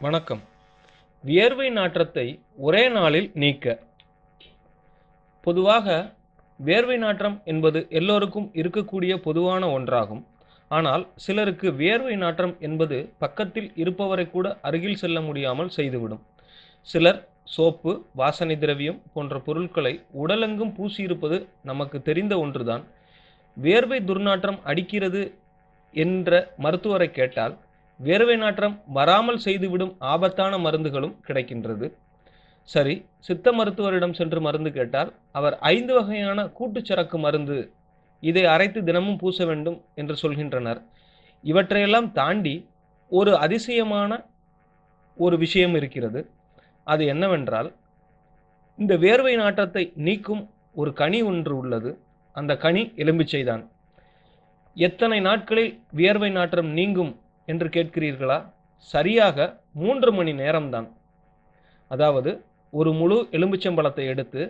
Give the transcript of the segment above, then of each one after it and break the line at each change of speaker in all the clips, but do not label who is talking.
வணக்கம். வியர்வை நாற்றத்தை ஒரே நாளில் நீக்க. பொதுவாக வியர்வை நாற்றம் என்பது எல்லோருக்கும் இருக்கக்கூடிய பொதுவான ஒன்றாகும். ஆனால் சிலருக்கு வியர்வை நாற்றம் என்பது பக்கத்தில் இருப்பவரை கூட அருகில் செல்ல முடியாமல் செய்துவிடும். சிலர் சோப்பு வாசனை திரவியம் போன்ற பொருட்களை உடலெங்கும் பூசியிருப்பது நமக்கு தெரிந்த ஒன்றுதான். வியர்வை துர்நாற்றம் அடிக்கிறது என்ற மருத்துவரை கேட்டால் வேர்வை நாற்றம் வராமல் செய்துவிடும் ஆபத்தான மருந்துகளும் கிடைக்கின்றது. சரி சித்த மருத்துவரிடம் சென்று மருந்து கேட்டால் அவர் ஐந்து வகையான கூட்டுச்சரக்கு மருந்து இதை அரைத்து தினமும் பூச வேண்டும் என்று சொல்கின்றனர். இவற்றையெல்லாம் தாண்டி ஒரு அதிசயமான ஒரு விஷயம் இருக்கிறது. அது என்னவென்றால் இந்த வேர்வை நாற்றத்தை நீக்கும் ஒரு கனி ஒன்று உள்ளது. அந்த கனி எலும்பிச்சைதான் எத்தனை நாட்களில் வியர்வை நாற்றம் நீங்கும் என்று கேட்கிறீர்களா? சரியாக மூன்று மணி நேரம்தான். அதாவது ஒரு முழு எலும்புச்சம்பழத்தை எடுத்து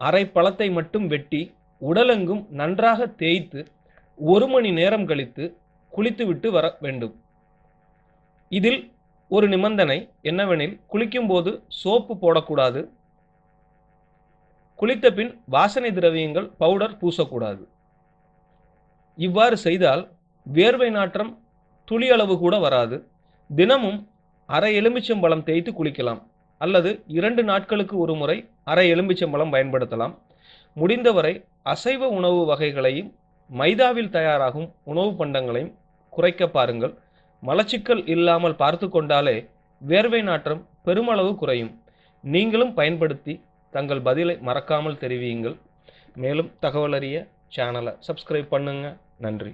அரை பழத்தை மட்டும் வெட்டி உடலெங்கும் நன்றாக தேய்த்து ஒரு மணி நேரம் கழித்து குளித்துவிட்டு வர வேண்டும். இதில் ஒரு நிபந்தனை என்னவெனில் குளிக்கும்போது சோப்பு போடக்கூடாது. குளித்த பின் வாசனை திரவியங்கள் பவுடர் பூசக்கூடாது. இவ்வாறு செய்தால் வேர்வை நாற்றம் துளி அளவு கூட வராது. தினமும் அரை எலுமிச்சம்பழம் தேய்த்து குளிக்கலாம். அல்லது இரண்டு நாட்களுக்கு ஒரு முறை அரை எலுமிச்சம்பழம் பயன்படுத்தலாம். முடிந்தவரை அசைவ உணவு வகைகளையும் மைதாவில் தயாராகும் உணவு பண்டங்களையும் குறைக்க பாருங்கள். மலச்சிக்கல் இல்லாமல் பார்த்து கொண்டாலே வேர்வை நாற்றம் பெருமளவு குறையும். நீங்களும் பயன்படுத்தி தங்கள் பதிலை மறக்காமல் தெரிவியுங்கள். மேலும் தகவலறிய சேனலை சப்ஸ்கிரைப் பண்ணுங்கள் நன்றி.